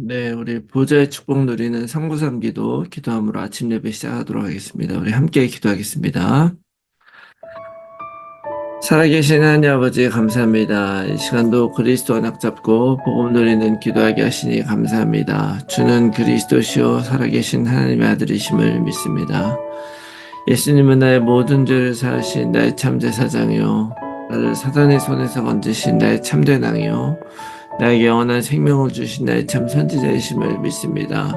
네, 우리 보좌의 축복 누리는 393 기도 기도함으로 아침 예배 시작하도록 하겠습니다. 우리 함께 기도하겠습니다. 살아계신 하나님 아버지 감사합니다. 이 시간도 그리스도 언약 잡고 복음 누리는 기도하게 하시니 감사합니다. 주는 그리스도시요 살아계신 하나님의 아들이심을 믿습니다. 예수님은 나의 모든 죄를 사하신 나의 참 제사장이요 나를 사단의 손에서 건지신 나의 참된 왕이요 나에게 영원한 생명을 주신 나의 참 선지자이심을 믿습니다.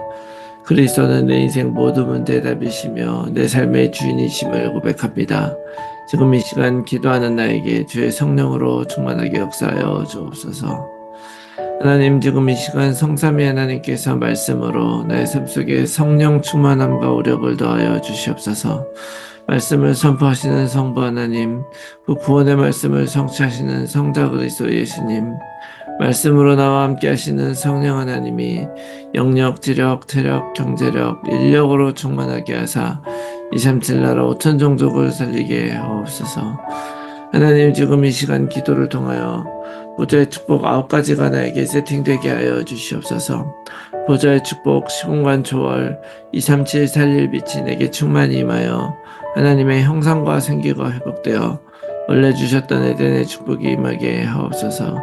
그리스도는 내 인생 모든 문제의 답이시며 내 삶의 주인이심을 고백합니다. 지금 이 시간 기도하는 나에게 주의 성령으로 충만하게 역사하여 주옵소서. 하나님 지금 이 시간 성삼위 하나님께서 말씀으로 나의 삶 속에 성령 충만함과 오력을 더하여 주시옵소서. 말씀을 선포하시는 성부 하나님, 그 구원의 말씀을 성취하시는 성자 그리스도 예수님, 말씀으로 나와 함께 하시는 성령 하나님이 영력, 지력, 체력, 경제력, 인력으로 충만하게 하사 237 나라 5천 종족을 살리게 하옵소서. 하나님 지금 이 시간 기도를 통하여 보좌의 축복 아홉 가지가 나에게 세팅되게 하여 주시옵소서. 보좌의 축복 시공간 초월 237 살릴 빛이 내게 충만히 임하여 하나님의 형상과 생기가 회복되어 원래 주셨던 에덴의 축복이 임하게 하옵소서.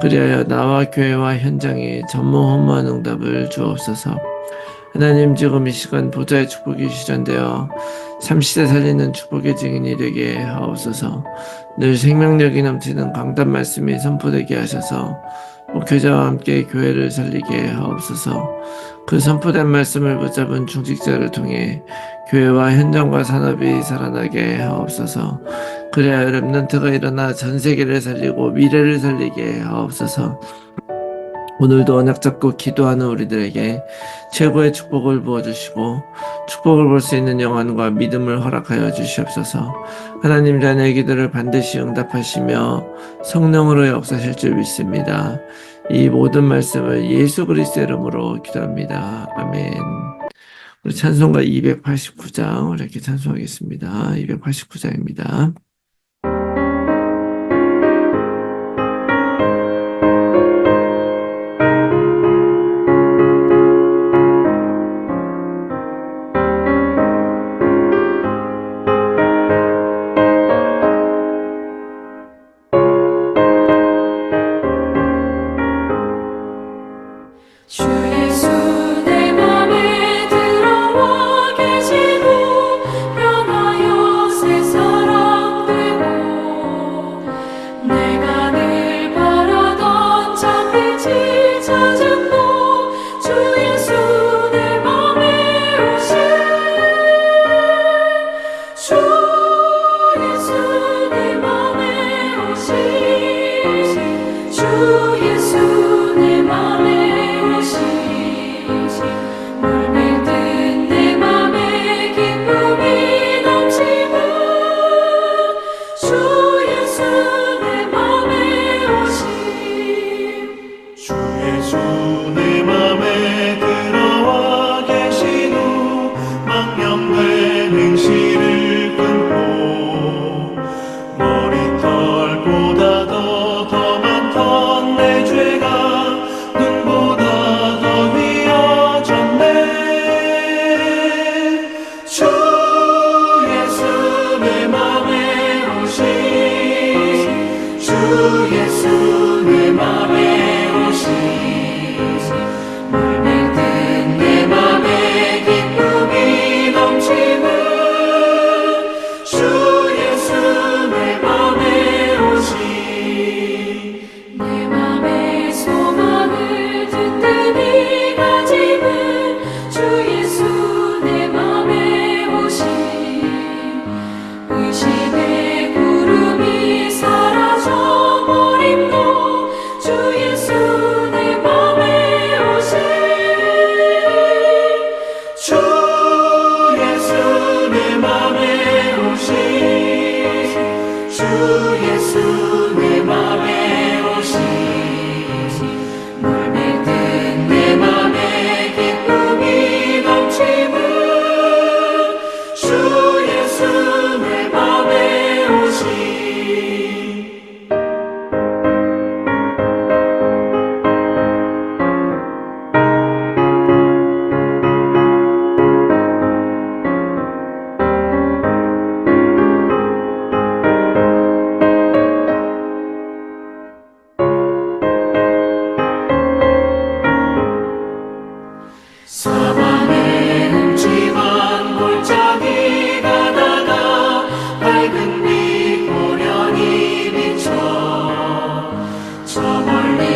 그리하여 나와 교회와 현장에 전무후무한 응답을 주옵소서. 하나님 지금 이 시간 보좌의 축복이 실현되어 30세 살리는 축복의 증인이 되게 하옵소서. 늘 생명력이 넘치는 강단 말씀이 선포되게 하셔서 목회자와 함께 교회를 살리게 하옵소서. 그 선포된 말씀을 붙잡은 중직자를 통해 교회와 현장과 산업이 살아나게 하옵소서. 그래야 렘넌트가 일어나 전 세계를 살리고 미래를 살리게 하옵소서. 오늘도 언약 잡고 기도하는 우리들에게 최고의 축복을 부어주시고 축복을 볼 수 있는 영안과 믿음을 허락하여 주시옵소서. 하나님 자녀의 기도를 반드시 응답하시며 성령으로 역사하실 줄 믿습니다. 이 모든 말씀을 예수 그리스도 이름으로 기도합니다. 아멘. 찬송가 289장 이렇게 찬송하겠습니다. 289장입니다. from our lips.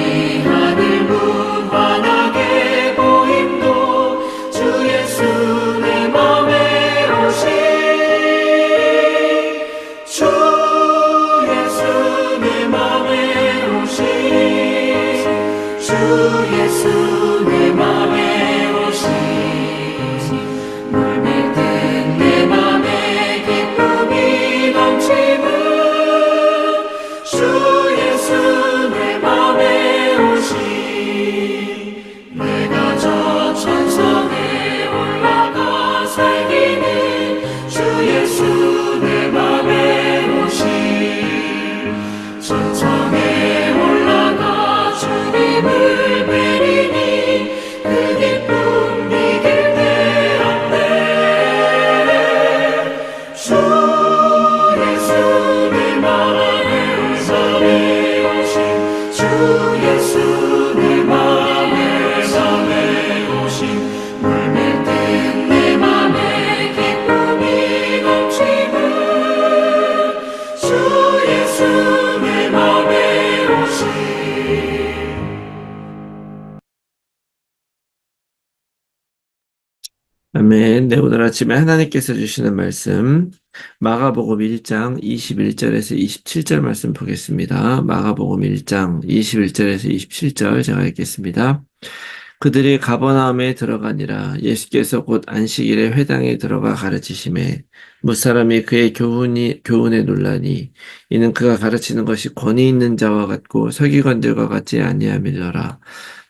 아멘. 네, 오늘 아침에 하나님께서 주시는 말씀, 마가복음 1장 21절에서 27절 말씀 보겠습니다. 마가복음 1장 21절에서 27절 제가 읽겠습니다. 그들이 가버나움에 들어가니라 예수께서 곧 안식일에 회당에 들어가 가르치심에 무사람이 그의 교훈이 교훈에 놀라니 이는 그가 가르치는 것이 권위 있는 자와 같고 서기관들과 같지 아니함이더라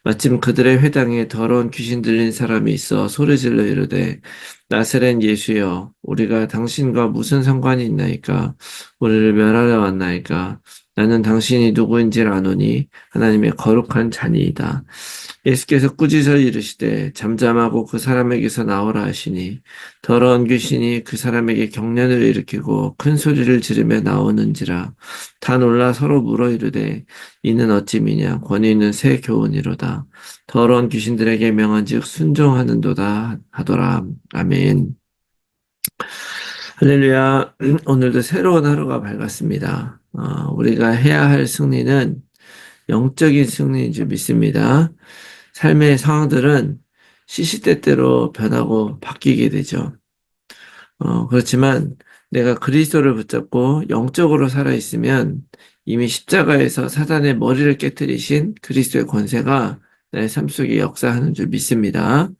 마침 그들의 회당에 더러운 귀신 들린 사람이 있어 소리질러 이르되 나사렛 예수여 우리가 당신과 무슨 상관이 있나이까? 우리를 멸하려 왔나이까 나는 당신이 누구인지를 아노니 하나님의 거룩한 자니이다. 예수께서 꾸짖어 이르시되 잠잠하고 그 사람에게서 나오라 하시니 더러운 귀신이 그 사람에게 경련을 일으키고 큰 소리를 지르며 나오는지라. 다 놀라 서로 물어 이르되 이는 어찌 미냐? 권위 있는 새 교훈이로다. 더러운 귀신들에게 명한즉 순종하는도다 하더라. 아멘 할렐루야 오늘도 새로운 하루가 밝았습니다 어, 우리가 해야 할 승리는 영적인 승리인 줄 믿습니다 삶의 상황들은 시시때때로 변하고 바뀌게 되죠. 어, 그렇지만 내가 그리스도를 붙잡고 영적으로 살아있으면 이미 십자가에서 사단의 머리를 깨뜨리신 그리스도의 권세가 내 삶 속에 역사하는 줄 믿습니다.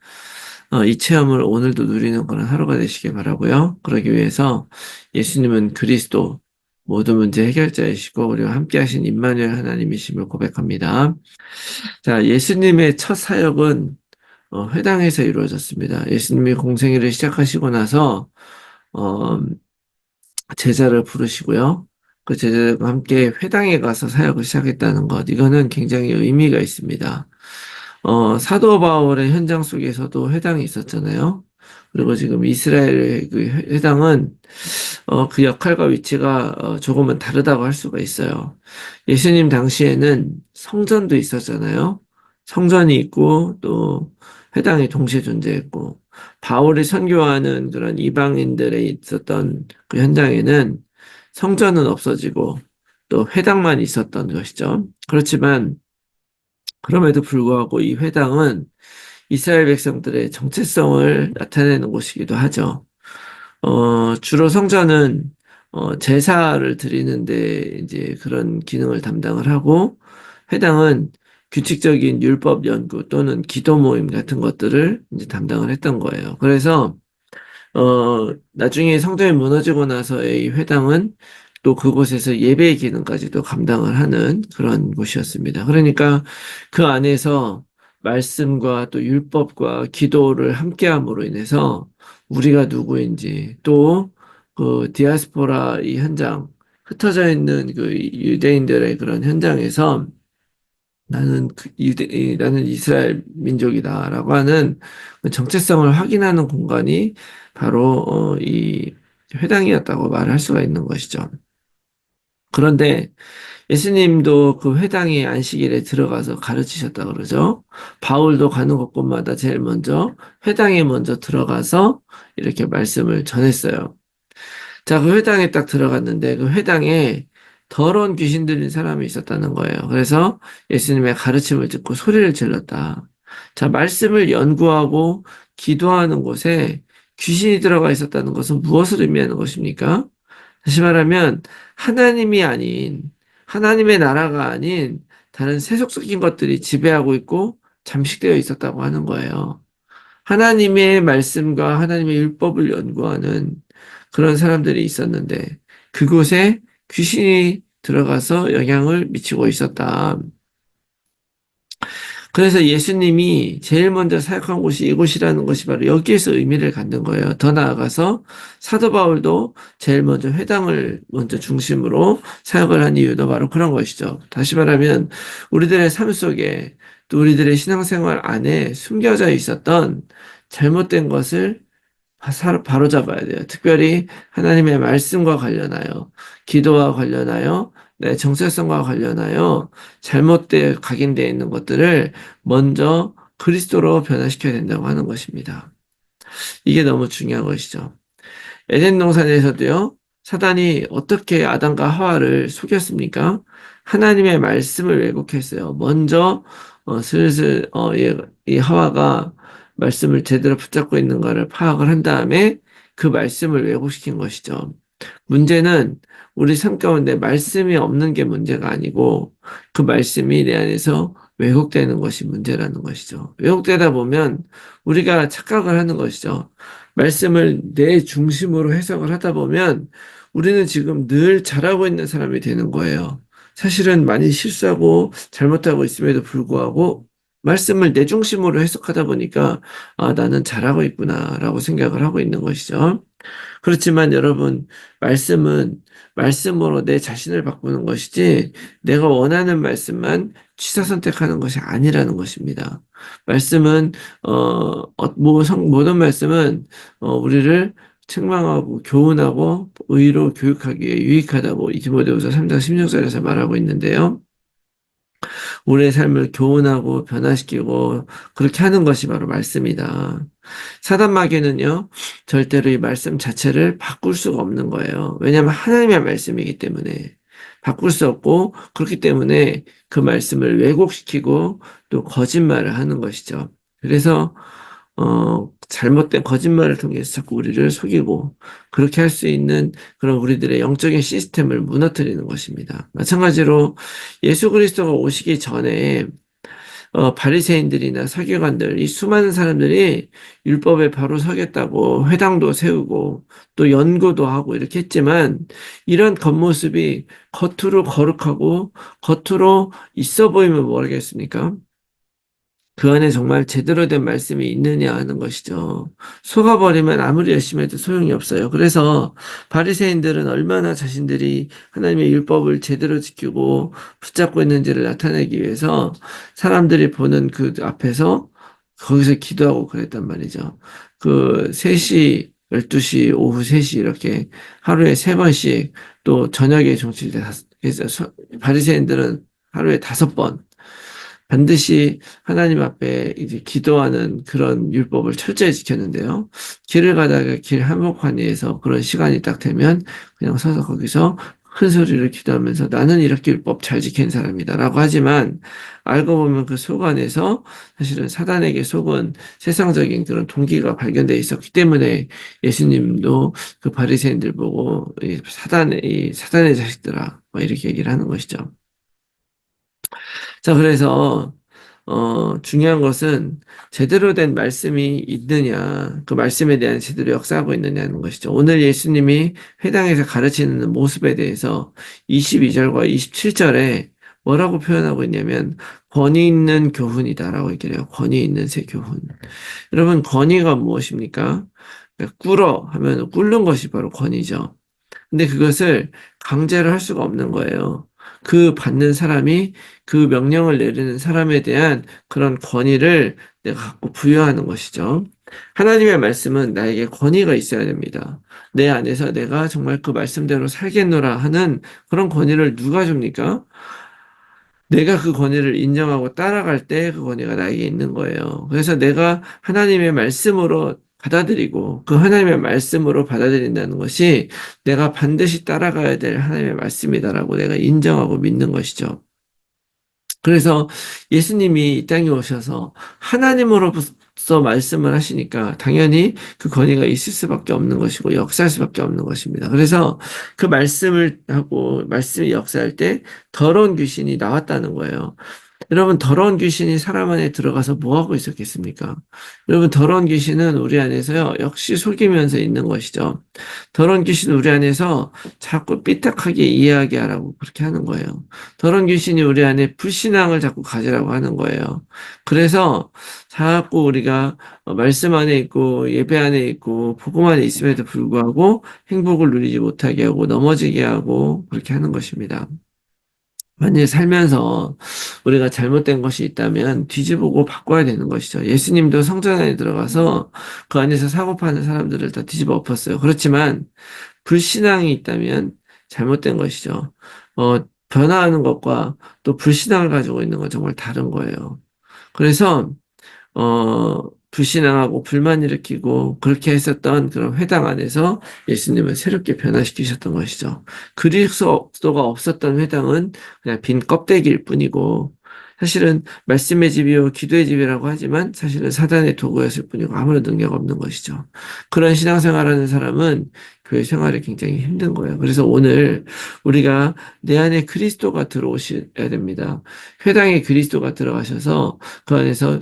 어, 이 체험을 오늘도 누리는 그런 하루가 되시길 바라고요. 그러기 위해서 예수님은 그리스도 모든 문제 해결자이시고 우리와 함께 하신 임마누엘 하나님이심을 고백합니다. 자, 예수님의 첫 사역은 어, 회당에서 이루어졌습니다. 예수님이 공생애를 시작하시고 나서 어, 제자를 부르시고요. 그 제자들과 함께 회당에 가서 사역을 시작했다는 것, 이거는 굉장히 의미가 있습니다. 어, 사도 바울의 현장 속에서도 회당이 있었잖아요. 그리고 지금 이스라엘의 그 회당은 어, 그 역할과 위치가 어, 조금은 다르다고 할 수가 있어요. 예수님 당시에는 성전도 있었잖아요. 성전이 있고 또 회당이 동시에 존재했고 바울이 선교하는 그런 이방인들에 있었던 그 현장에는 성전은 없어지고 또 회당만 있었던 것이죠. 그렇지만 그럼에도 불구하고 이 회당은 이스라엘 백성들의 정체성을 나타내는 곳이기도 하죠. 어, 주로 성전은 어, 제사를 드리는데 이제 그런 기능을 담당을 하고 회당은 규칙적인 율법 연구 또는 기도 모임 같은 것들을 이제 담당을 했던 거예요. 그래서 어, 나중에 성전이 무너지고 나서의 회당은 또 그곳에서 예배의 기능까지도 감당을 하는 그런 곳이었습니다. 그러니까 그 안에서 말씀과 또 율법과 기도를 함께함으로 인해서 우리가 누구인지 또 그 디아스포라 이 현장 흩어져 있는 그 유대인들의 그런 현장에서 나는 그 유대 나는 이스라엘 민족이다라고 하는 그 정체성을 확인하는 공간이 바로 어, 이 회당이었다고 말할 수가 있는 것이죠. 그런데 예수님도 그 회당의 안식일에 들어가서 가르치셨다 그러죠. 바울도 가는 곳곳마다 제일 먼저 회당에 먼저 들어가서 이렇게 말씀을 전했어요. 자, 그 회당에 딱 들어갔는데 그 회당에 더러운 귀신 들린 사람이 있었다는 거예요. 그래서 예수님의 가르침을 듣고 소리를 질렀다. 자, 말씀을 연구하고 기도하는 곳에 귀신이 들어가 있었다는 것은 무엇을 의미하는 것입니까? 다시 말하면 하나님이 아닌 하나님의 나라가 아닌 다른 세속적인 것들이 지배하고 있고 잠식되어 있었다고 하는 거예요. 하나님의 말씀과 하나님의 율법을 연구하는 그런 사람들이 있었는데 그곳에 귀신이 들어가서 영향을 미치고 있었다. 그래서 예수님이 제일 먼저 사역한 곳이 이곳이라는 것이 바로 여기에서 의미를 갖는 거예요. 더 나아가서 사도 바울도 제일 먼저 회당을 먼저 중심으로 사역을 한 이유도 바로 그런 것이죠. 다시 말하면 우리들의 삶 속에 또 우리들의 신앙생활 안에 숨겨져 있었던 잘못된 것을 바로 잡아야 돼요. 특별히 하나님의 말씀과 관련하여, 기도와 관련하여, 내 정체성과 관련하여 잘못되어 각인되어 있는 것들을 먼저 그리스도로 변화시켜야 된다고 하는 것입니다. 이게 너무 중요한 것이죠. 에덴 동산에서도요, 사단이 어떻게 아담과 하와를 속였습니까? 하나님의 말씀을 왜곡했어요. 먼저 어, 슬슬 어, 이, 이 하와가 말씀을 제대로 붙잡고 있는가를 파악을 한 다음에 그 말씀을 왜곡시킨 것이죠. 문제는 우리 삶 가운데 말씀이 없는 게 문제가 아니고 그 말씀이 내 안에서 왜곡되는 것이 문제라는 것이죠. 왜곡되다 보면 우리가 착각을 하는 것이죠. 말씀을 내 중심으로 해석을 하다 보면 우리는 지금 늘 잘하고 있는 사람이 되는 거예요. 사실은 많이 실수하고 잘못하고 있음에도 불구하고 말씀을 내 중심으로 해석하다 보니까 아, 나는 잘하고 있구나라고 생각을 하고 있는 것이죠. 그렇지만 여러분, 말씀은 말씀으로 내 자신을 바꾸는 것이지 내가 원하는 말씀만 취사 선택하는 것이 아니라는 것입니다. 말씀은 어, 어, 뭐, 성, 모든 말씀은 어, 우리를 책망하고 교훈하고 의로 교육하기에 유익하다고 이 디모데후서 3장 16절에서 말하고 있는데요. 우리의 삶을 교훈하고 변화시키고 그렇게 하는 것이 바로 말씀이다. 사단 마귀는요, 절대로 이 말씀 자체를 바꿀 수가 없는 거예요. 왜냐하면 하나님의 말씀이기 때문에 바꿀 수 없고 그렇기 때문에 그 말씀을 왜곡시키고 또 거짓말을 하는 것이죠. 그래서 어, 잘못된 거짓말을 통해서 자꾸 우리를 속이고 그렇게 할 수 있는 그런 우리들의 영적인 시스템을 무너뜨리는 것입니다. 마찬가지로 예수 그리스도가 오시기 전에 어, 바리새인들이나 서기관들, 이 수많은 사람들이 율법에 바로 서겠다고 회당도 세우고 또 연구도 하고 이렇게 했지만 이런 겉모습이 겉으로 거룩하고 겉으로 있어 보이면 뭐하겠습니까? 그 안에 정말 제대로 된 말씀이 있느냐 하는 것이죠. 속아버리면 아무리 열심히 해도 소용이 없어요. 그래서 바리새인들은 얼마나 자신들이 하나님의 율법을 제대로 지키고 붙잡고 있는지를 나타내기 위해서 사람들이 보는 그 앞에서 거기서 기도하고 그랬단 말이죠. 그 3시, 12시, 오후 3시 이렇게 하루에 세 번씩 또 저녁에 종칠 때 그래서 바리새인들은 하루에 다섯 번 반드시 하나님 앞에 이제 기도하는 그런 율법을 철저히 지켰는데요. 길을 가다가 길 한복판에서 그런 시간이 딱 되면 그냥 서서 거기서 큰 소리를 기도하면서 나는 이렇게 율법 잘 지킨 사람이다 라고 하지만 알고 보면 그 속 안에서 사실은 사단에게 속은 세상적인 그런 동기가 발견되어 있었기 때문에 예수님도 그 바리새인들 보고 이 사단의 이 사단의 자식들아 뭐 이렇게 얘기를 하는 것이죠. 자, 그래서, 어, 중요한 것은 제대로 된 말씀이 있느냐, 그 말씀에 대한 제대로 역사하고 있느냐는 것이죠. 오늘 예수님이 회당에서 가르치는 모습에 대해서 22절과 27절에 뭐라고 표현하고 있냐면, 권위 있는 교훈이다라고 얘기를 해요. 권위 있는 새 교훈. 여러분, 권위가 무엇입니까? 그러니까 꿇어 하면 꿇는 것이 바로 권위죠. 근데 그것을 강제로 할 수가 없는 거예요. 그 받는 사람이 그 명령을 내리는 사람에 대한 그런 권위를 내가 갖고 부여하는 것이죠. 하나님의 말씀은 나에게 권위가 있어야 됩니다. 내 안에서 내가 정말 그 말씀대로 살겠노라 하는 그런 권위를 누가 줍니까? 내가 그 권위를 인정하고 따라갈 때 그 권위가 나에게 있는 거예요. 그래서 내가 하나님의 말씀으로 받아들이고 그 하나님의 말씀으로 받아들인다는 것이 내가 반드시 따라가야 될 하나님의 말씀이다라고 내가 인정하고 믿는 것이죠. 그래서 예수님이 이 땅에 오셔서 하나님으로서 말씀을 하시니까 당연히 그 권위가 있을 수밖에 없는 것이고 역사할 수밖에 없는 것입니다. 그래서 그 말씀을 하고 말씀이 역사할 때 더러운 귀신이 나왔다는 거예요. 여러분, 더러운 귀신이 사람 안에 들어가서 뭐 하고 있었겠습니까? 여러분, 더러운 귀신은 우리 안에서요, 역시 속이면서 있는 것이죠. 더러운 귀신은 우리 안에서 자꾸 삐딱하게 이해하게 하라고 그렇게 하는 거예요. 더러운 귀신이 우리 안에 불신앙을 자꾸 가지라고 하는 거예요. 그래서 자꾸 우리가 말씀 안에 있고 예배 안에 있고 복음 안에 있음에도 불구하고 행복을 누리지 못하게 하고 넘어지게 하고 그렇게 하는 것입니다. 만약에 살면서 우리가 잘못된 것이 있다면 뒤집고 바꿔야 되는 것이죠. 예수님도 성전 안에 들어가서 그 안에서 사고 파는 사람들을 다 뒤집어 엎었어요. 그렇지만 불신앙이 있다면 잘못된 것이죠. 어, 변화하는 것과 또 불신앙을 가지고 있는 건 정말 다른 거예요. 그래서 어, 불신앙하고 불만 일으키고 그렇게 했었던 그런 회당 안에서 예수님을 새롭게 변화시키셨던 것이죠. 그리스도가 없었던 회당은 그냥 빈 껍데기일 뿐이고 사실은 말씀의 집이요 기도의 집이라고 하지만 사실은 사단의 도구였을 뿐이고 아무런 능력 없는 것이죠. 그런 신앙생활하는 사람은 교회 생활이 굉장히 힘든 거예요. 그래서 오늘 우리가 내 안에 그리스도가 들어오셔야 됩니다. 회당에 그리스도가 들어가셔서 그 안에서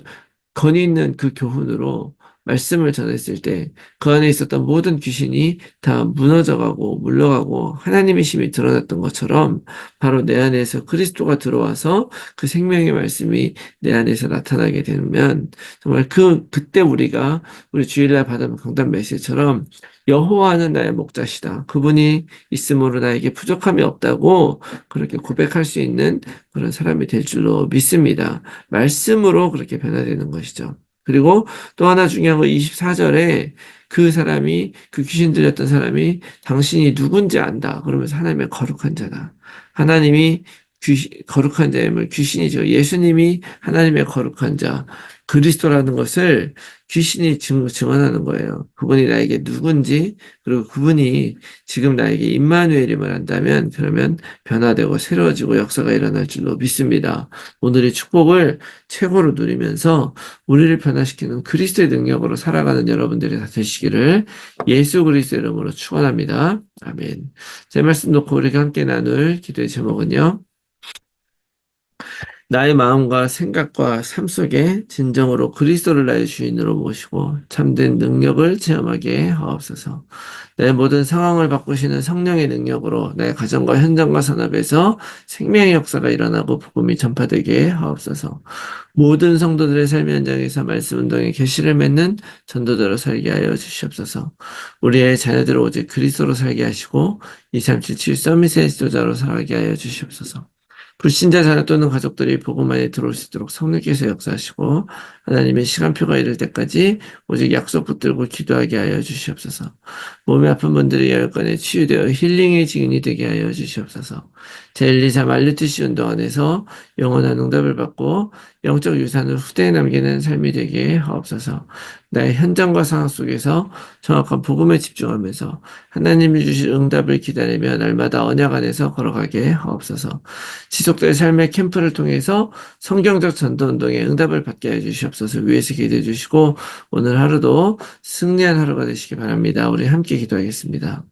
건의 있는 그 교훈으로 말씀을 전했을 때 그 안에 있었던 모든 귀신이 다 무너져가고 물러가고 하나님의 힘이 드러났던 것처럼 바로 내 안에서 그리스도가 들어와서 그 생명의 말씀이 내 안에서 나타나게 되면 정말 그 그때 우리가 우리 주일날 받은 강단 메시지처럼 여호와는 나의 목자시다. 그분이 있음으로 나에게 부족함이 없다고 그렇게 고백할 수 있는 그런 사람이 될 줄로 믿습니다. 말씀으로 그렇게 변화되는 것이죠. 그리고 또 하나 중요한 건 24절에 그 사람이 그 귀신 들렸던 사람이 당신이 누군지 안다. 그러면서 하나님의 거룩한 자다. 하나님이 귀신, 거룩한 자임을 귀신이죠. 예수님이 하나님의 거룩한 자, 그리스도라는 것을 귀신이 증, 증언하는 거예요. 그분이 나에게 누군지, 그리고 그분이 지금 나에게 임마누엘임을 안다면, 그러면 변화되고 새로워지고 역사가 일어날 줄로 믿습니다. 오늘의 축복을 최고로 누리면서 우리를 변화시키는 그리스도의 능력으로 살아가는 여러분들이 다 되시기를 예수 그리스도 이름으로 축원합니다. 아멘. 제 말씀 놓고 우리가 함께 나눌 기도의 제목은요. 나의 마음과 생각과 삶 속에 진정으로 그리스도를 나의 주인으로 모시고 참된 능력을 체험하게 하옵소서. 내 모든 상황을 바꾸시는 성령의 능력으로 내 가정과 현장과 산업에서 생명의 역사가 일어나고 복음이 전파되게 하옵소서. 모든 성도들의 삶의 현장에서 말씀 운동에 계시를 맺는 전도자로 살게 하여 주시옵소서. 우리의 자녀들을 오직 그리스도로 살게 하시고 2377 서밋의 지도자로 살게 하여 주시옵소서. 불신자 자녀 또는 가족들이 복음 안에 들어올 수 있도록 성령께서 역사하시고 하나님의 시간표가 이를 때까지 오직 약속 붙들고 기도하게 하여 주시옵소서. 몸이 아픈 분들이 열건에 치유되어 힐링의 증인이 되게 하여 주시옵소서. 제1, 2, 3 알루티시 운동 안에서 영원한 응답을 받고 영적 유산을 후대에 남기는 삶이 되게 하옵소서. 나의 현장과 상황 속에서 정확한 복음에 집중하면서 하나님이 주실 응답을 기다리며 날마다 언약 안에서 걸어가게 하옵소서. 지속될 삶의 캠프를 통해서 성경적 전도 운동에 응답을 받게 해 주시옵소 서. 위에서 기도해 주시고 오늘 하루도 승리한 하루가 되시기 바랍니다. 우리 함께 기도하겠습니다.